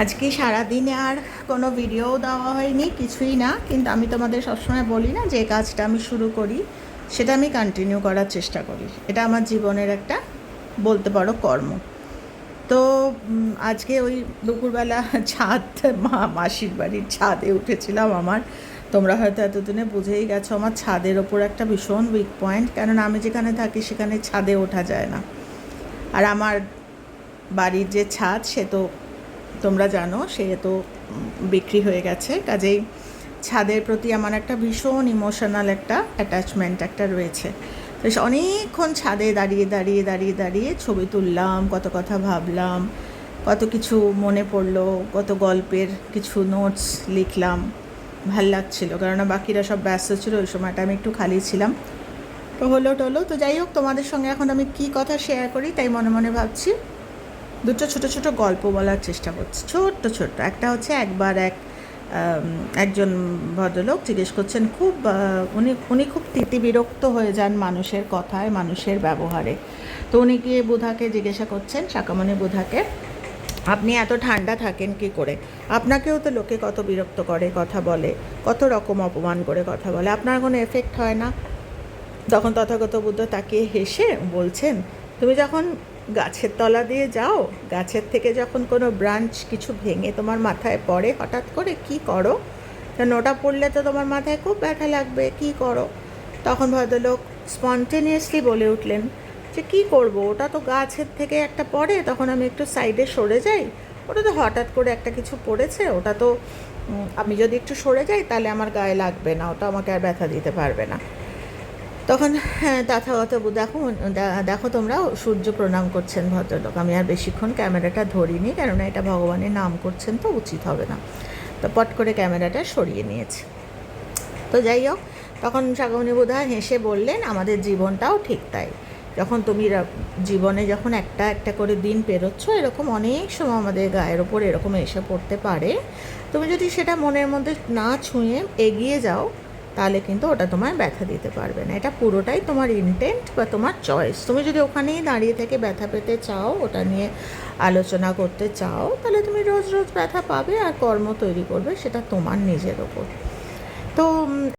আজকে সারাদিনে আর কোনো ভিডিও দেওয়া হয়নি, কিছুই না। কিন্তু আমি তোমাদের সবসময় বলি না যে কাজটা আমি শুরু করি, সেটা আমি কন্টিনিউ করার চেষ্টা করি। এটা আমার জীবনের একটা বলতে পারো কর্ম। তো আজকে ওই দুপুরবেলা ছাদ, মা, মাসির বাড়ির ছাদে উঠেছিলাম আমার। তোমরা হয়তো এতদিনে বুঝেই গেছো, আমার ছাদের ওপর একটা ভীষণ উইক পয়েন্ট কেননা আমি যেখানে থাকি সেখানে ছাদে ওঠা যায় না। আর আমার বাড়ির যে ছাদ, সে তো তোমরা জানো, সে তো বিক্রি হয়ে গেছে। কাজেই ছাদের প্রতি আমার একটা ভীষণ ইমোশনাল একটা অ্যাটাচমেন্ট একটা রয়েছে। তো অনেকক্ষণ ছাদে দাঁড়িয়ে দাঁড়িয়ে দাঁড়িয়ে দাঁড়িয়ে ছবি তুললাম, কত কথা ভাবলাম, কত কিছু মনে পড়ল, কত গল্পের কিছু নোটস লিখলাম। ভালো লাগছিল, কেননা বাকিরা সব ব্যস্ত ছিল, ওই সময়টা আমি একটু খালি ছিলাম। তো হলো টলো তো যাই হোক, তোমাদের সঙ্গে এখন আমি কি কথা শেয়ার করি, তাই মনে মনে ভাবছি দুটো ছোট ছোট গল্প বলার চেষ্টা করছি। ছোট্ট ছোট্ট। একটা হচ্ছে একবার এক একজন ভদ্রলোক জিজ্ঞেস করছেন, খুব উনি উনি খুব তিতি বিরক্ত হয়ে যান মানুষের কথায়, মানুষের ব্যবহারে। তো উনি গিয়ে বুধাকে জিজ্ঞাসা করছেন, শাকামণি বুধাকে, আপনি এত ঠান্ডা থাকেন কি করে? আপনাকেও তো লোকে কত বিরক্ত করে, কথা বলে, কত রকম অপমান করে কথা বলে। আপনার কোনো এফেক্ট হয় না? তখন তথাগত বুদ্ধ তাকে হেসে বলছেন, তুমি যখন গাছের তলা দিয়ে যাও। গাছের থেকে যখন কোনো ব্রাঞ্চ কিছু ভেঙে তোমার মাথায় পড়ে, হঠাৎ করে কি করো? কারণ ওটা পড়লে তো তোমার মাথায় খুব ব্যথা লাগবে, কি করো? তখন ভদ্রলোক স্পন্টেনিয়াসলি বলে উঠলেন, যে কি করব? ওটা তো গাছের থেকে একটা পড়ে, তখন আমি একটু সাইডে সরে যাই। ওটা তো হঠাৎ করে একটা কিছু পড়েছে, ওটা তো আমি যদি একটু সরে যাই, তাহলে আমার গায়ে লাগবে না, ওটা আমাকে আর ব্যথা দিতে পারবে না। তখন হ্যাঁ তথাগত দেখো দেখো তোমরা, সূর্য প্রণাম করছেন ভদ্রলোক। আমি আর বেশিক্ষণ ক্যামেরাটা ধরিনি, কেননা এটা ভগবানের নাম করছেন তো উচিত হবে না। তো পট করে ক্যামেরাটা সরিয়ে নিয়েছে। তো যাই হোক, তখন সাগমণি বোধা হেসে বললেন, আমাদের জীবনটাও ঠিক তাই। যখন তুমি জীবনে যখন একটা একটা করে দিন পেরোচ্ছ, এরকম অনেক সময় আমাদের গায়ের ওপর এরকম এসে পড়তে পারে। তুমি যদি সেটা মনের মধ্যে না ছুঁয়ে এগিয়ে যাও তাহলে কিন্তু ওটা তোমায় ব্যথা দিতে পারবে না। এটা পুরোটাই তোমার ইনটেন্ট বা তোমার চয়েস তুমি যদি ওখানেই দাঁড়িয়ে থেকে ব্যথা পেতে চাও, ওটা নিয়ে আলোচনা করতে চাও, তাহলে তুমি রোজ রোজ ব্যথা পাবে আর কর্ম তৈরি করবে সেটা তোমার নিজের ওপর। তো